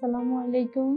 আসসালামু আলাইকুম।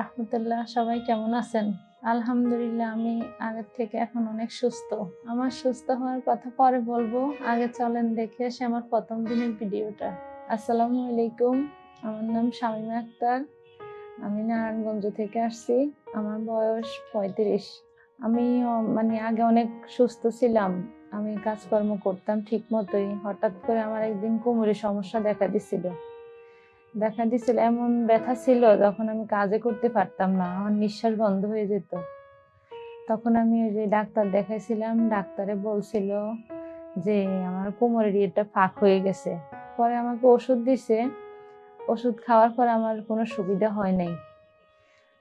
রহমতুল্লাহ, সবাই কেমন আছেন? আলহামদুলিল্লাহ, আমি আগের থেকে এখন অনেক সুস্থ। আমার সুস্থ হওয়ার কথা পরে বলব। আগে চলেন দেখে আসি আমার প্রথম দিনের ভিডিওটা। আসসালামু আলাইকুম, আমার নাম শামিমা আক্তার। আমি নারায়ণগঞ্জ থেকে আসছি। আমার বয়স পঁয়ত্রিশ। আমি মানে আগে অনেক সুস্থ ছিলাম। আমি কাজকর্ম করতাম ঠিক মতোই হঠাৎ করে আমার একদিন কোমরে সমস্যা দেখা দিছিল। দেখা দিছিল, এমন ব্যথা ছিল যখন আমি কাজে করতে পারতাম না, আমার নিঃশ্বাস বন্ধ হয়ে যেত। তখন আমি ওই যে ডাক্তার দেখাইছিলাম, ডাক্তারে বলছিল যে আমার কোমরের ইয়েটা ফাঁক হয়ে গেছে। পরে আমাকে ওষুধ দিছে, ওষুধ খাওয়ার পর আমার কোনো সুবিধা হয় নাই।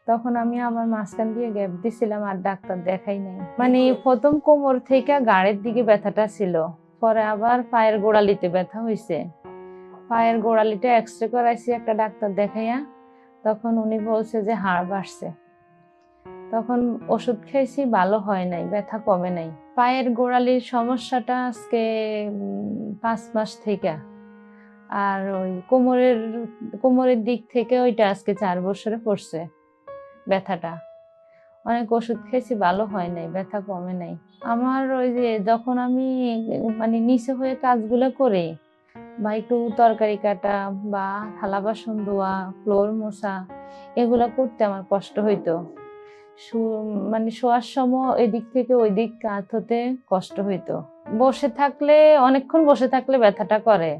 তখন আমি আমার মাঝখান দিয়ে গ্যাপ দিছিলাম, আর ডাক্তার দেখাই নাই। মানে প্রথম কোমর থেকে গাড়ের দিকে ব্যথাটা ছিল, পরে আবার পায়ের গোড়ালিতে ব্যথা হয়েছে পায়ের গোড়ালিটা এক্স রে করাইছি একটা ডাক্তার দেখাইয়া। তখন উনি বলছে যে হাড় বাড়ছে। তখন ওষুধ খেয়েছি, ভালো হয় নাই, ব্যথা কমে নাই। পায়ের গোড়ালির সমস্যাটা আজকে পাঁচ মাস থেকে। আর ওই কোমরের কোমরের দিক থেকে ওইটা আজকে চার বছরে পড়ছে ব্যথাটা। অনেক ওষুধ খেয়েছি, ভালো হয় নাই, ব্যথা কমে নাই। আমার ওই যে যখন আমি মানে নিচে হয়ে কাজগুলো করে বা একটু তরকারি কাটা বা থালা বাসন ধোয়া ফ্লোর মোছা, এগুলো করতে আমার কষ্ট হইতো। মানে শোয়ার সময় এদিক থেকে ওই দিক কাত হতে কষ্ট হইতো। বসে থাকলে, অনেকক্ষণ বসে থাকলে ব্যথাটা করে।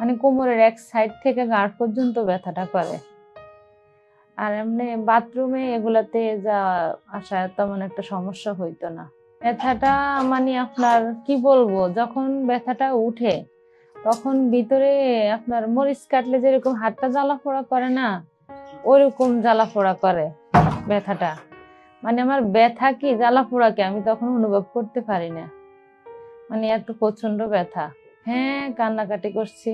মানে কোমরের এক সাইড থেকে গাঁট পর্যন্ত ব্যথাটা করে। আর এমনি বাথরুমে এগুলাতে যা আসা তেমন একটা সমস্যা হইতো না। ব্যথাটা মানে আপনার, কি বলব, যখন ব্যথাটা উঠে তখন ভিতরে আপনার মরিচ কাটলে যেরকম হাতটা জ্বালা পোড়া করে না ওইরকম জ্বালা পোড়া করে ব্যথাটা। মানে আমার ব্যথা কি জ্বালা পোড়া কি, আমি তখন অনুভব করতে পারি না। মানে এত প্রচণ্ড ব্যথা। হ্যাঁ কান্নাকাটি করছি।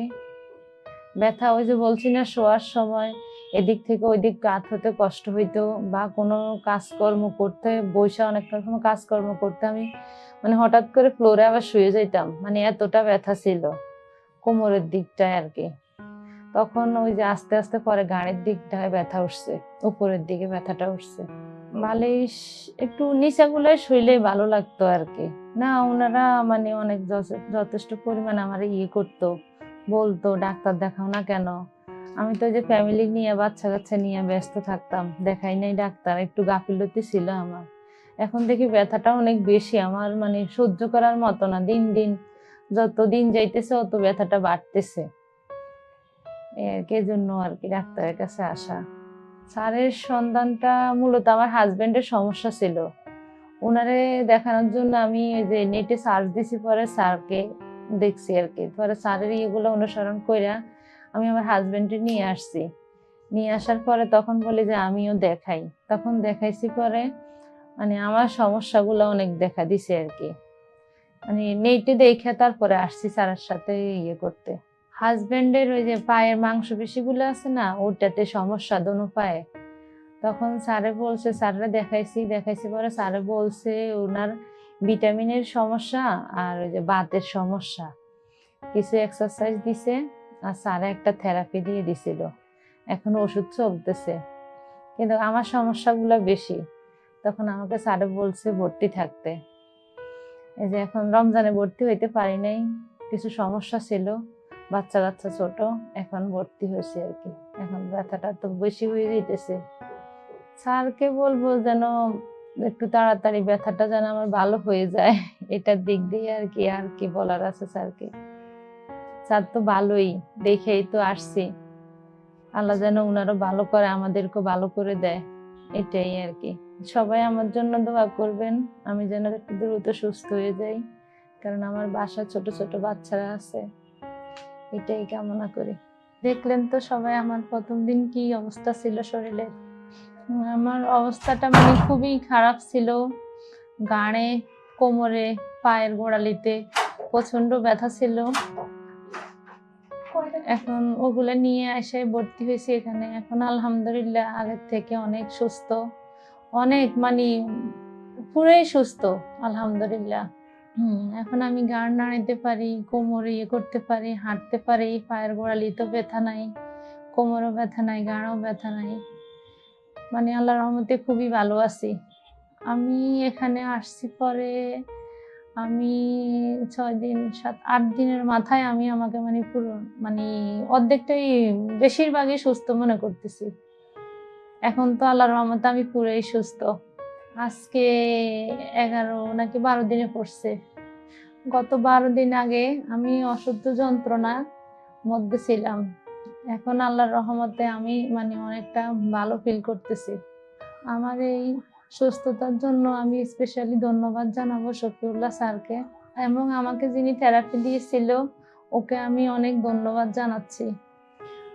ব্যথা ওই যে বলছি না, শোয়ার সময় এদিক থেকে ওই দিক কাত হতে কষ্ট হইতো বা কোনো কাজকর্ম করতে বৈশা অনেক রকম কাজকর্ম করতে আমি মানে হঠাৎ করে ফ্লোরে আবার শুয়ে যাইতাম। মানে এতটা ব্যথা ছিল। কোমরের দিকটায় আর কি। তখন ওই যে আস্তে আস্তে পরে গাড়ির দিকটায় ব্যথা উঠছে, উপরের দিকে ব্যথাটা উঠছে। বালিশ একটু নিচাগুলোয় শুইলেই ভালো লাগতো আর কি। না, ওনারা মানে অনেক যথে- যথেষ্ট পরিমাণ আমার ইয়ে করতো, বলতো, ডাক্তার দেখাও না কেন? আমি তো যে ফ্যামিলি নিয়ে, বাচ্চা কাচ্চা নিয়ে ব্যস্ত থাকতাম, দেখাই নাই ডাক্তার, একটু গাফিলতি ছিল আমার। এখন দেখি ব্যথাটা অনেক বেশি, আমার মানে সহ্য করার মতো না, দিন দিন যত দিন যাইতেছে, অত ব্যথাটা বাড়তেছে। এই আর কি জন্য আর কি ডাক্তারের কাছে আসা? স্যারের সন্ধানটা মূলত আমার হাজবেন্ডের সমস্যা ছিল। ওনারে দেখানোর জন্য আমি ওই যে নেটে সার্চ দিছি, পরে স্যারকে দেখছি আর কি। পরে স্যারের ইয়েগুলো অনুসরণ কইরা আমি আমার হাজবেন্ডে নিয়ে আসছি। নিয়ে আসার পরে তখন বলি যে, আমিও দেখাই। তখন দেখাইছি পরে মানে আমার সমস্যাগুলো অনেক দেখা দিছে আর কি। মানে নেটে দেখে তারপরে আসছি স্যারের সাথে ইয়ে করতে। হাজবেন্ডের ওই যে পায়ের মাংস মাংসপেশিগুলো আছে না, ওটাতে সমস্যা দোনো পায়ে। তখন স্যারে বলছে, স্যাররা দেখাইছি দেখাইছি পরে স্যারে বলছে ওনার ভিটামিনের সমস্যা আর ওই যে বাতের সমস্যা। কিছু এক্সারসাইজ দিছে আর স্যারে একটা থেরাপি দিয়ে দিছিল। এখন ওষুধ চলতেছে। কিন্তু আমার সমস্যাগুলো বেশি। তখন আমাকে স্যারে বলছে ভর্তি থাকতে। এই যে এখন রমজানে ভর্তি হইতে পারি নাই, কিছু সমস্যা ছিল, বাচ্চা কাচ্চা ছোট, এখন ভর্তি হয়েছে আর কি। এখন ব্যথাটা তো বেশি হয়ে যাইতেছে। স্যারকে বলব যেন একটু তাড়াতাড়ি ব্যথাটা যেন আমার ভালো হয়ে যায়, এটার দিক দিয়ে আর কি আর কি বলার আছে স্যারকে। স্যার তো ভালোই, দেখেই তো আসছি। আল্লাহ যেন উনারও ভালো করে আমাদেরকে ভালো করে দেয়, এটাই আর কি। সবাই আমার জন্য দোয়া করবেন, আমি যেন একটু দ্রুত সুস্থ হয়ে যাই, কারণ আমার বাসা ছোট ছোট বাচ্চারা আছে। এটাই কামনা করি। দেখলেন তো সবাই আমার প্রথম দিন কি অবস্থা ছিল শরীরের আমার অবস্থাটা মানে খুবই খারাপ ছিল। গাড়ে, কোমরে, পায়ের গোড়ালিতে প্রচণ্ড ব্যথা ছিল। এখন ওগুলো নিয়ে এসে ভর্তি হয়েছি এখানে। এখন আলহামদুলিল্লাহ আগের থেকে অনেক সুস্থ। অনেক মানে পুরোই সুস্থ, আলহামদুলিল্লাহ। হুম, এখন আমি গাড় নাড়াইতে পারি, কোমরে ইয়ে করতে পারি, হাঁটতে পারি, পায়ের গোড়ালি তো ব্যথা নাই, কোমরও ব্যথা নাই, গাড়ও ব্যথা নাই। মানে আল্লাহ রহমতে খুবই ভালো আছি। আমি এখানে আসছি পরে আমি ছয় দিন, সাত, আট দিনের মাথায় আমি আমাকে মানে পুরো মানে অর্ধেকটাই বেশিরভাগই সুস্থ মনে করতেছি। এখন তো আল্লাহর রহমতে আমি পুরোই সুস্থ। আজকে এগারো নাকি বারো দিনে পড়ছে। গত বারো দিন আগে আমি অসহ্য যন্ত্রণার মধ্যে ছিলাম। এখন আল্লাহর রহমতে আমি মানে অনেকটা ভালো ফিল করতেছি। আমার এই সুস্থতার জন্য আমি স্পেশালি ধন্যবাদ জানাব শফিউল্লাহ স্যারকে এবং আমাকে যিনি থেরাপি দিয়েছিল, ওকে আমি অনেক ধন্যবাদ জানাচ্ছি।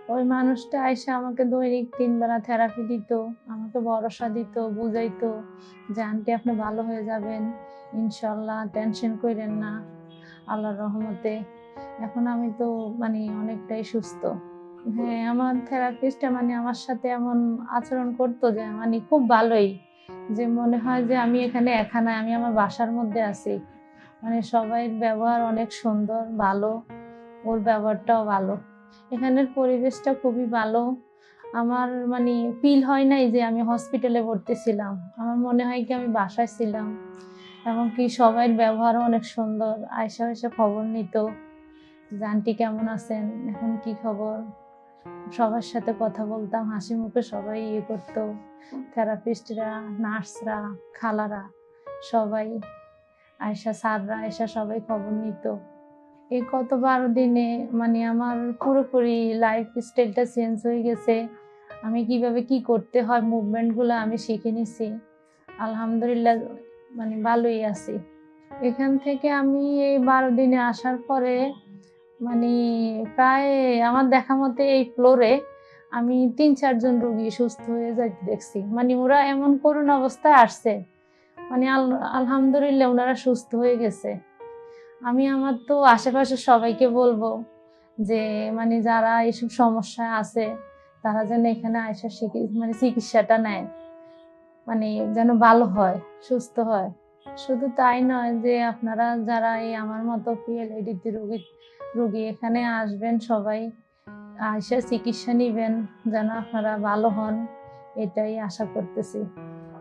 ওই মানুষটা এসে আমাকে দৈনিক তিন বেলা থেরাপি দিত, আমাকে ভরসা দিত, বুঝাইতো যে, আন্টি, আপনি ভালো হয়ে যাবেন, ইনশাল্লাহ টেনশন করেন না, আল্লাহর রহমতে। এখন আমি তো মানে অনেকটাই সুস্থ। হ্যাঁ আমার থেরাপিস্টটা মানে আমার সাথে এমন আচরণ করতো যে মানে খুব ভালোই। যে, মনে হয় যে, আমি এখানে একা নাই আমি আমার বাসার মধ্যে আছি। মানে সবাই ব্যবহার অনেক সুন্দর, ভালো, ওর ব্যবহারটাও ভালো। এখানের পরিবেশটা খুবই ভালো। আমার মানে ফিল হয় নাই যে আমি হসপিটালে ভর্তি ছিলাম আমার মনে হয় কি আমি বাসায় ছিলাম। এমনকি সবাই ব্যবহারও অনেক সুন্দর। আয়সা এসে খবর নিত যে, আন্টি কেমন আছেন? এখন কি খবর? সবার সাথে কথা বলতাম, হাসি মুখে সবাই ইয়ে করতো। থেরাপিস্টরা, নার্সরা, খালারা, সবাই। আয়সা স্যাররা আয়সা সবাই খবর নিত। এই কত বারো দিনে মানে আমার পুরোপুরি লাইফ স্টাইলটা চেঞ্জ হয়ে গেছে। আমি কীভাবে কি করতে হয় মুভমেন্টগুলো আমি শিখে নিছি। আলহামদুলিল্লাহ মানে ভালোই আছি। এখান থেকে আমি এই বারো দিনে আসার পরে মানে প্রায় আমার দেখা মতে এই ফ্লোরে আমি তিন চারজন রুগী সুস্থ হয়ে যাইতে দেখছি। মানে ওরা এমন করুণ অবস্থায় আসছে। মানে আল- আলহামদুলিল্লাহ ওনারা সুস্থ হয়ে গেছে। আমি আমার তো আশেপাশের সবাইকে বলব যে মানে যারা এইসব সমস্যায় আছে, তারা যেন এখানে আয়সা মানে চিকিৎসাটা নেয়। মানে যেন ভালো হয়, সুস্থ হয়। শুধু তাই নয় যে, আপনারা যারা এই আমার মতো পিএলআইডিতে রোগী রোগী এখানে আসবেন, সবাই আয়সা চিকিৎসা নেবেন, যেন আপনারা ভালো হন, এটাই আশা করতেছি।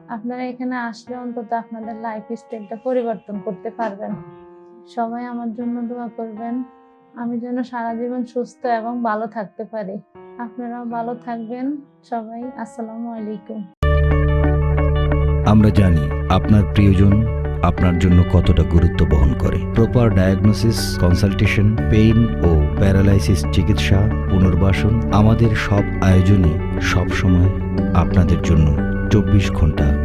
আপনারা এখানে আসলে অন্তত আপনাদের লাইফ স্টাইলটা পরিবর্তন করতে পারবেন। সবাই আমার জন্য দোয়া করবেন। আমি যেন সারা জীবন সুস্থ এবং ভালো থাকতে পারি। আপনারাও ভালো থাকবেন। সবাই, আসসালামু আলাইকুম। আমরা জানি আপনার প্রিয়জন আপনার জন্য কতটা গুরুত্ব বহন করে। প্রপার ডায়াগনোসিস কনসালটেশন পেইন ও প্যারালাইসিস চিকিৎসা, পুনর্বাসন আমাদের সব আয়োজনই সব সময় আপনাদের জন্য চব্বিশ ঘণ্টা